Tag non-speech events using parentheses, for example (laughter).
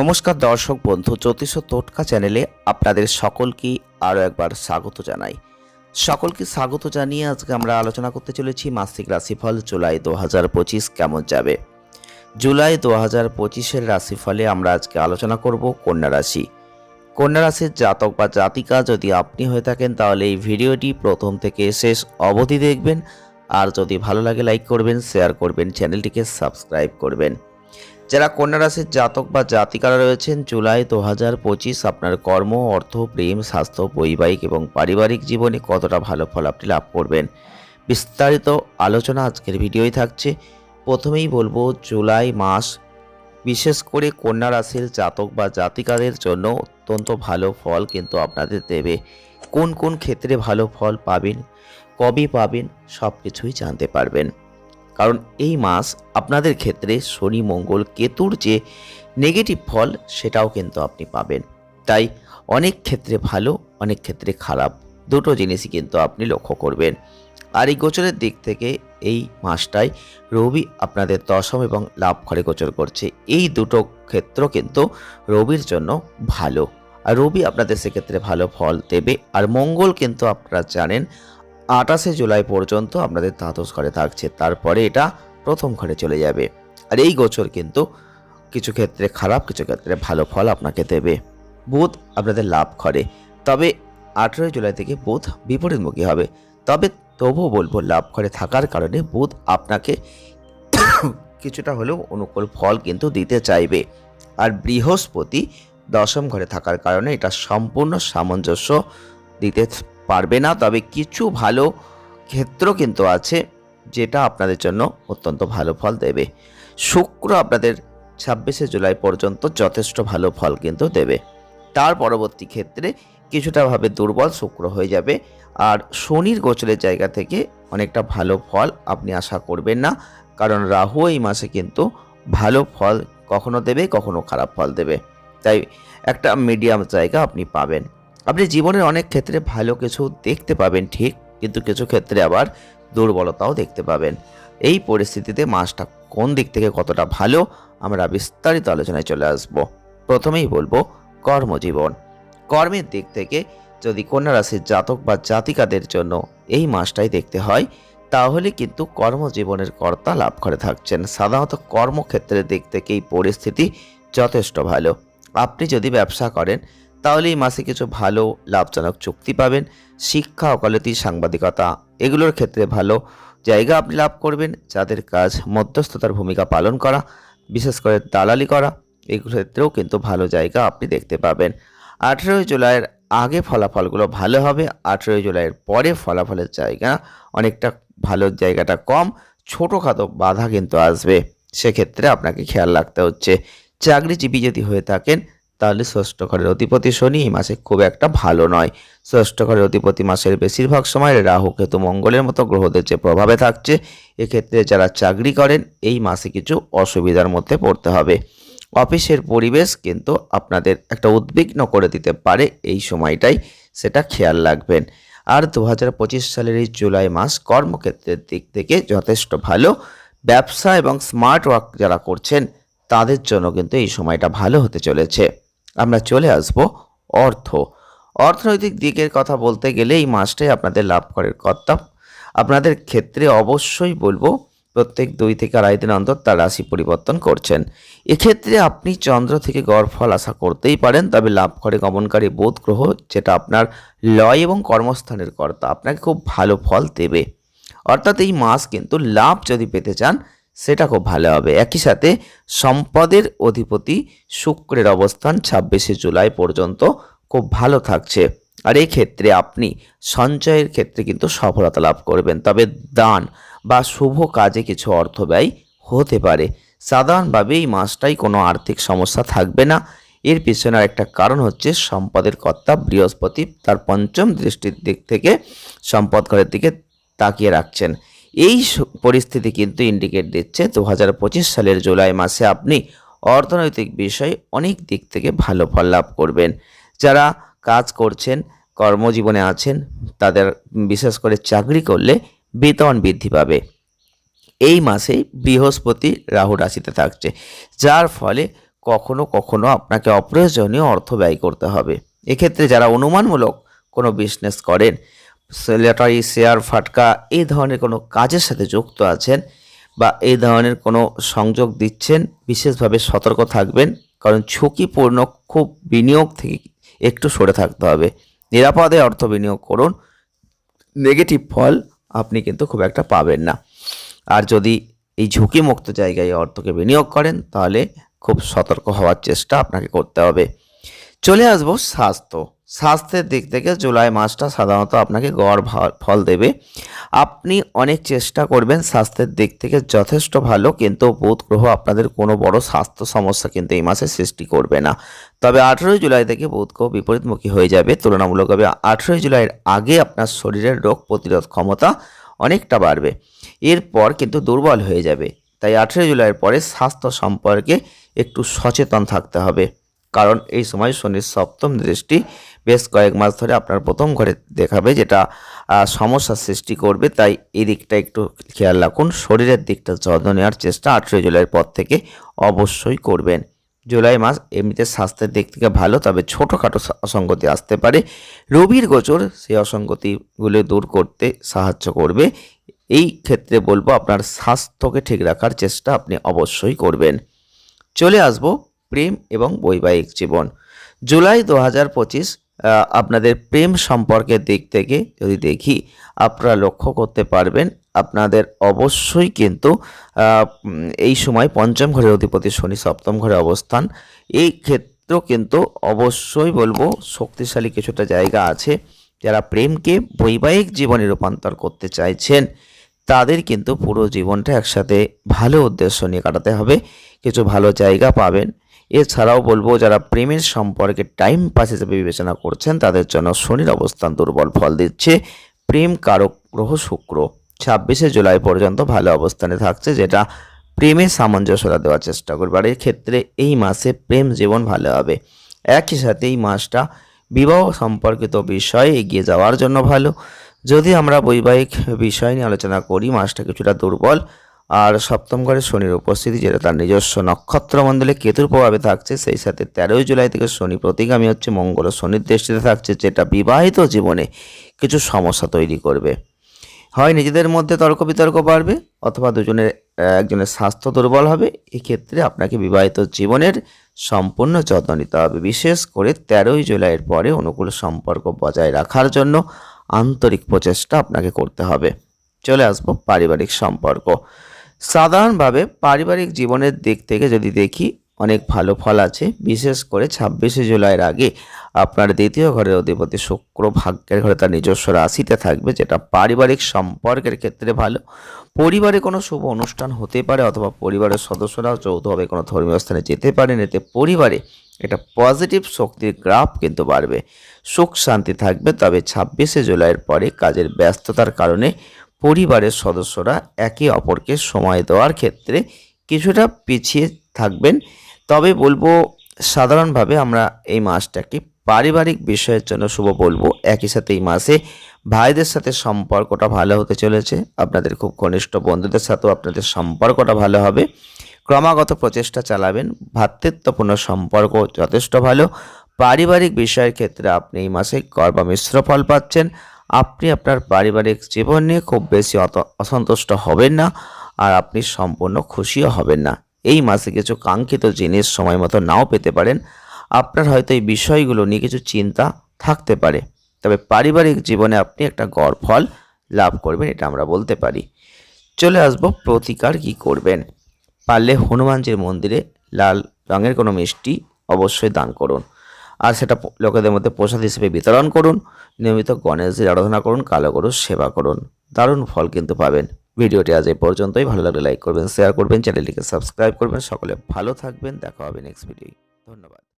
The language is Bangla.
নমস্কার দর্শক বন্ধু, জ্যোতিষ টোটকা চ্যানেলে আপনাদের সকলকে আরও একবার স্বাগত জানাই। সকলকে স্বাগত জানিয়ে আজকে আমরা আলোচনা করতে চলেছি মাসিক রাশিফল জুলাই দু হাজার পঁচিশ কেমন যাবে? জুলাই দু হাজার পঁচিশের রাশিফলে আমরা আজকে আলোচনা করব কন্যা রাশি। কন্যা রাশির জাতক বা জাতিকা যদি আপনি হয়ে থাকেন, তাহলে এই ভিডিওটি প্রথম থেকে শেষ অবধি দেখবেন। আর যদি ভালো লাগে, লাইক করবেন, শেয়ার করবেন, চ্যানেলটিকে সাবস্ক্রাইব করবেন। যারা কন্যা রাশির জাতক বা জাতিকারা রয়েছেন, জুলাই দু হাজার পঁচিশ আপনার কর্ম, অর্থ, প্রেম, স্বাস্থ্য, বৈবাহিক এবং পারিবারিক জীবনে কতটা ভালো ফল আপনি লাভ করবেন? বিস্তারিত আলোচনা আজকের ভিডিওই থাকছে। প্রথমেই বলব, জুলাই মাস বিশেষ করে কন্যা রাশির জাতক বা জাতিকাদের জন্য অত্যন্ত ভালো ফল কিন্তু আপনাদের দেবে। কোন কোন ক্ষেত্রে ভালো ফল পাবেন, কবে পাবেন সব কিছুই জানতে পারবেন। কারণ এই মাস আপনাদের ক্ষেত্রে শনি, মঙ্গল, কেতুর যে নেগেটিভ ফল, সেটাও কিন্তু আপনি পাবেন। তাই অনেক ক্ষেত্রে ভালো, অনেক ক্ষেত্রে খারাপ, দুটো জিনিসই কিন্তু আপনি লক্ষ্য করবেন। আর এই গোচরের দিক থেকে এই মাসটায় রবি আপনাদের দশম এবং লাভ ঘরে গোচর করছে। এই দুটো ক্ষেত্র কিন্তু রবির জন্য ভালো। আর রবি আপনাদের সেক্ষেত্রে ভালো ফল দেবে। আর মঙ্গল কিন্তু আপনারা জানেন আঠাশে জুলাই পর্যন্ত আপনাদের দ্বাদশ ঘরে থাকছে। তারপরে এটা প্রথম ঘরে চলে যাবে। আর এই গোচর কিন্তু কিছু ক্ষেত্রে খারাপ, কিছু ক্ষেত্রে ভালো ফল আপনাকে দেবে। বুধ আপনাদের লাভ করে। তবে আঠেরোই জুলাই থেকে বুধ বিপরীতমুখী হবে। তবে তবুও বলব, লাভ করে থাকার কারণে বুধ আপনাকে (coughs) কিছুটা হলেও অনুকূল ফল কিন্তু দিতে চাইবে। আর বৃহস্পতি দশম ঘরে থাকার কারণে এটা সম্পূর্ণ সামঞ্জস্য দিতে পারবে না, তবে কিছু ভালো ক্ষেত্র কিন্তু আছে যেটা আপনাদের জন্য অত্যন্ত ভালো ফল দেবে। শুক্র আপনাদের ছাব্বিশে জুলাই পর্যন্ত যথেষ্ট ভালো ফল কিন্তু দেবে। তার পরবর্তী ক্ষেত্রে কিছুটাভাবে দুর্বল শুক্র হয়ে যাবে, আর শনির গোচরের জায়গা থেকে অনেকটা ভালো ফল আপনি আশা করবেন না, কারণ রাহু এই মাসে কিন্তু ভালো ফল কখনো দেবে, কখনো খারাপ ফল দেবে। তাই একটা মিডিয়াম জায়গা আপনি পাবেন। আপনি জীবনের অনেক ক্ষেত্রে ভালো কিছু দেখতে পাবেন, ঠিক? কিন্তু কিছু ক্ষেত্রে আবার দুর্বলতাও দেখতে পাবেন। এই পরিস্থিতিতে মাসটা কোন দিক থেকে কতটা ভালো, আমরা বিস্তারিত আলোচনায় চলে আসব। প্রথমেই বলব, কর্মজীবন। কর্মের দিক থেকে যদি কন্যা রাশির জাতক বা জাতিকাদের জন্য এই মাসটাই দেখতে হয়, তাহলে কিন্তু কর্মজীবনের কর্তা লাভ করে থাকছেন। সাধারণত কর্মক্ষেত্রের দিক থেকে এই পরিস্থিতি যথেষ্ট ভালো। আপনি যদি ব্যবসা করেন তাহলে এই মাসে কিছু ভালো, লাভজনক চুক্তি পাবেন। শিক্ষা ওকালতি সাংবাদিকতা, এগুলোর ক্ষেত্রে ভালো জায়গা আপনি লাভ করবেন, যাদের কাজ মধ্যস্থতার ভূমিকা পালন করা, বিশেষ করে দালালি করা এগুলোর ক্ষেত্রেও কিন্তু ভালো জায়গা আপনি দেখতে পাবেন। আঠেরোই জুলাইয়ের আগে ফলাফলগুলো ভালো হবে, আঠেরোই জুলাইয়ের পরে ফলাফলের জায়গা অনেকটা ভালো, জায়গাটা কম, ছোটোখাটো বাধা কিন্তু আসবে। সেক্ষেত্রে আপনাকে খেয়াল রাখতে হচ্ছে, চাকরিজীবী যদি হয়ে থাকেন তাহলে ষষ্ঠ ঘরের অধিপতি শনি এই মাসে খুব একটা ভালো নয়। ষষ্ঠ ঘরের অধিপতি মাসের বেশিরভাগ সময় রাহু, কেতু মঙ্গলের মতো গ্রহদের যে প্রভাবে থাকছে, এক্ষেত্রে যারা চাকরি করেন, এই মাসে কিছু অসুবিধার মধ্যে পড়তে হবে। অফিসের পরিবেশ কিন্তু আপনাদের একটা উদ্বিগ্ন করে দিতে পারে এই সময়টাই, সেটা খেয়াল রাখবেন। আর দু হাজার পঁচিশ সালের এই জুলাই মাস কর্মক্ষেত্রের দিক থেকে যথেষ্ট ভালো। ব্যবসা এবং স্মার্ট ওয়ার্ক যারা করছেন, তাদের জন্য কিন্তু এই সময়টা ভালো হতে চলেছে। আমরা চলে আসব অর্থ। অর্থনৈতিক দিকের কথা বলতে গেলে এই মাসটাই আপনাদের লাভ করার কর্তা আপনাদের ক্ষেত্রে অবশ্যই বলব, প্রত্যেক দুই থেকে আড়াই দিন অন্তর তার রাশি পরিবর্তন করছেন। এক্ষেত্রে আপনি চন্দ্র থেকে গড় ফল আশা করতেই পারেন, তবে লাভ করে গমনকারী বোধ গ্রহ, যেটা আপনার লয় এবং কর্মস্থানের কর্তা, আপনাকে খুব ভালো ফল দেবে। অর্থাৎ এই মাস কিন্তু লাভ যদি পেতে চান সেটা খুব ভালো হবে। একই সাথে সম্পদের অধিপতি শুক্রের অবস্থান ছাব্বিশে জুলাই পর্যন্ত খুব ভালো থাকছে। আর এই ক্ষেত্রে আপনি সঞ্চয়ের ক্ষেত্রে কিন্তু সফলতা লাভ করবেন। তবে দান বা শুভ কাজে কিছু অর্থ ব্যয় হতে পারে। সাধারণভাবে এই মাসটাই কোনো আর্থিক সমস্যা থাকবে না। এর পিছনে একটা কারণ হচ্ছে সম্পদের কর্তা বৃহস্পতি তার পঞ্চম দৃষ্টির দিক থেকে সম্পদ ঘরের দিকে তাকিয়ে রাখছেন। এই পরিস্থিতি কিন্তু ইন্ডিকেট দিচ্ছে দু হাজার পঁচিশ সালের জুলাই মাসে আপনি অর্থনৈতিক বিষয়ে অনেক দিক থেকে ভালো ফল লাভ করবেন। যারা কাজ করছেন, কর্মজীবনে আছেন, তাদের বিশেষ করে চাকরি করলে বেতন বৃদ্ধি পাবে। এই মাসেই বৃহস্পতি রাহু রাশিতে থাকছে, যার ফলে কখনো কখনো আপনাকে অপ্রয়োজনীয় অর্থ ব্যয় করতে হবে। এক্ষেত্রে যারা অনুমানমূলক কোনো বিজনেস করেন লটারি শেয়ার, ফাটকা এই ধরনের কোনো কাজের সাথে যুক্ত আছেন বা এই ধরনের কোনো সংযোগ দিচ্ছেন, বিশেষভাবে সতর্ক থাকবেন, কারণ ঝুঁকিপূর্ণ খুব বিনিয়োগ থেকে একটু সরে থাকতে হবে। নিরাপদে অর্থ বিনিয়োগ করুন, নেগেটিভ ফল আপনি কিন্তু খুব একটা পাবেন না। আর যদি এই ঝুঁকিমুক্ত জায়গায় অর্থকে বিনিয়োগ করেন, তাহলে খুব সতর্ক হওয়ার চেষ্টা আপনাকে করতে হবে। চলে আসব স্বাস্থ্য। স্বাস্থ্যের দিক থেকে জুলাই মাসটা সাধারণত আপনাকে গড় ফল দেবে। আপনি অনেক চেষ্টা করবেন স্বাস্থ্যের দিক থেকে যথেষ্ট ভালো, কিন্তু বুধ গ্রহ আপনাদের কোনো বড় স্বাস্থ্য সমস্যা কিন্তু এই মাসে সৃষ্টি করবে না। তবে আঠেরোই জুলাই থেকে বুধ গ্রহ বিপরীতমুখী হয়ে যাবে। তুলনামূলকভাবে আঠেরোই জুলাইয়ের আগে আপনার শরীরের রোগ প্রতিরোধ ক্ষমতা অনেকটা বাড়বে। এরপর কিন্তু দুর্বল হয়ে যাবে। তাই আঠেরোই জুলাইয়ের পরে স্বাস্থ্য সম্পর্কে একটু সচেতন থাকতে হবে। কারণ এই সময় শনির সপ্তম দৃষ্টি বেশ কয়েক মাস ধরে আপনার প্রথম ঘরে দেখাবে যেটা সমস্যার সৃষ্টি করবে। তাই এই দিকটা একটু খেয়াল রাখুন। শরীরের দিকটা যত্ন নেওয়ার চেষ্টা আঠেরোই জুলাইয়ের পর থেকে অবশ্যই করবেন। জুলাই মাস এমনিতে স্বাস্থ্যের দিক থেকে ভালো, তবে ছোটোখাটো অসঙ্গতি আসতে পারে। রবির গোচর সেই অসঙ্গতিগুলো দূর করতে সাহায্য করবে। এই ক্ষেত্রে বলব আপনার স্বাস্থ্যকে ঠিক রাখার চেষ্টা আপনি অবশ্যই করবেন। চলে আসব প্রেম এবং বৈবাহিক জীবন। জুলাই দু হাজার পঁচিশ আপনাদের প্রেম সম্পর্কের দিক থেকে যদি দেখি, আপনারা লক্ষ্য করতে পারবেন, আপনাদের অবশ্যই কিন্তু এই সময় পঞ্চম ঘরের অধিপতি শনি সপ্তম ঘরে অবস্থান। এই ক্ষেত্র কিন্তু অবশ্যই বলব শক্তিশালী কিছুটা জায়গা আছে। যারা প্রেমকে বৈবাহিক জীবনে রূপান্তর করতে চাইছেন, তাদের কিন্তু পুরো জীবনটা একসাথে ভালো উদ্দেশ্য নিয়ে কাটাতে হবে। কিছু ভালো জায়গা পাবেন। এছাড়াও বলব, যারা প্রেমের সম্পর্কে টাইম পাস হিসেবে বিবেচনা করছেন, তাদের জন্য শনির অবস্থান দুর্বল ফল দিচ্ছে। প্রেম কারক গ্রহ শুক্র, ছাব্বিশে জুলাই পর্যন্ত ভালো অবস্থানে থাকছে, যেটা প্রেমে সামঞ্জস্যতা দেওয়ার চেষ্টা করবে। আর ক্ষেত্রে এই মাসে প্রেম জীবন ভালো হবে। একই সাথে এই মাসটা বিবাহ সম্পর্কিত বিষয়ে এগিয়ে যাওয়ার জন্য ভালো। যদি আমরা বৈবাহিক বিষয় নিয়ে আলোচনা করি, মাসটা কিছুটা দুর্বল। আর সপ্তম ঘরে শনির উপস্থিতি, যেটা তার নিজস্ব নক্ষত্র মণ্ডলে কেতুর প্রভাবে থাকছে, সেই সাথে তেরোই জুলাই থেকে শনি প্রতিগামী হচ্ছে, মঙ্গল শনির দৃষ্টিতে থাকছে, যেটা বিবাহিত জীবনে কিছু সমস্যা তৈরি করবে। হয় নিজেদের মধ্যে তর্ক বিতর্ক বাড়বে, অথবা দুজনের একজনের স্বাস্থ্য দুর্বল হবে, এক্ষেত্রে আপনাকে বিবাহিত জীবনের সম্পূর্ণ যত্ন নিতে হবে। বিশেষ করে তেরোই জুলাইয়ের পরে অনুকূল সম্পর্ক বজায় রাখার জন্য আন্তরিক প্রচেষ্টা আপনাকে করতে হবে। চলে আসব পারিবারিক সম্পর্ক। সাধারণভাবে পারিবারিক জীবনের দিক থেকে যদি দেখি, অনেক ভালো ফল আছে। বিশেষ করে ছাব্বিশে জুলাইয়ের আগে আপনার দ্বিতীয় ঘরের অধিপতি শুক্র ভাগ্যের ঘরে তার নিজস্ব রাশিতে থাকবে, যেটা পারিবারিক সম্পর্কের ক্ষেত্রে ভালো। পরিবারে কোনো শুভ অনুষ্ঠান হতে পারে অথবা পরিবারের সদস্যরাও যৌথভাবে কোনো ধর্মীয় স্থানে যেতে পারেন। এতে পরিবারে একটা পজিটিভ শক্তির গ্রাফ কিন্তু বাড়বে। সুখ শান্তি থাকবে, তবে ছাব্বিশে জুলাইয়ের পরে কাজের ব্যস্ততার কারণে পরিবারের সদস্যরা একে অপরকে সময় দেওয়ার ক্ষেত্রে কিছুটা পিছিয়ে থাকবেন। তবে বলব, সাধারণভাবে আমরা এই মাসটাকে পারিবারিক বিষয়ের জন্য শুভ বলব। একই সাথে এই মাসে ভাইদের সাথে সম্পর্কটা ভালো হতে চলেছে। আপনাদের খুব ঘনিষ্ঠ বন্ধুদের সাথেও আপনাদের সম্পর্কটা ভালো হবে। ক্রমাগত প্রচেষ্টা চালাবেন। ভ্রাতৃত্বপূর্ণ সম্পর্ক যথেষ্ট ভালো। পারিবারিক বিষয়ের ক্ষেত্রে আপনি এই মাসে কর বা মিশ্র ফল পাচ্ছেন। আপনি আপনার পারিবারিক জীবন নিয়ে খুব বেশি অসন্তুষ্ট হবেন না আর আপনি সম্পূর্ণ খুশিও হবেন না। এই মাসে কিছু কাঙ্ক্ষিত জিনিস সময় মতো নাও পেতে পারেন। আপনার হয়তো এই বিষয়গুলো নিয়ে কিছু চিন্তা থাকতে পারে। তবে পারিবারিক জীবনে আপনি একটা গড় ফল লাভ করবেন, এটা আমরা বলতে পারি। চলে আসব প্রতিকার কি করবেন। পারলে হনুমানজির মন্দিরে লাল রঙের কোনো মিষ্টি অবশ্যই দান করুন। আর সেটা লোকেদের মধ্যে প্রসাদ হিসেবে বিতরণ করুন। নিয়মিত গণেশজির আরাধনা করুন, কালো গরুর সেবা করুন। দারুণ ফল কিন্তু পাবেন। ভিডিওটি আজ এই পর্যন্তই। ভালো লাগলে লাইক করবেন শেয়ার করবেন চ্যানেলটিকে সাবস্ক্রাইব করবেন। সকলে ভালো থাকবেন। দেখা হবে নেক্সট ভিডিও ধন্যবাদ।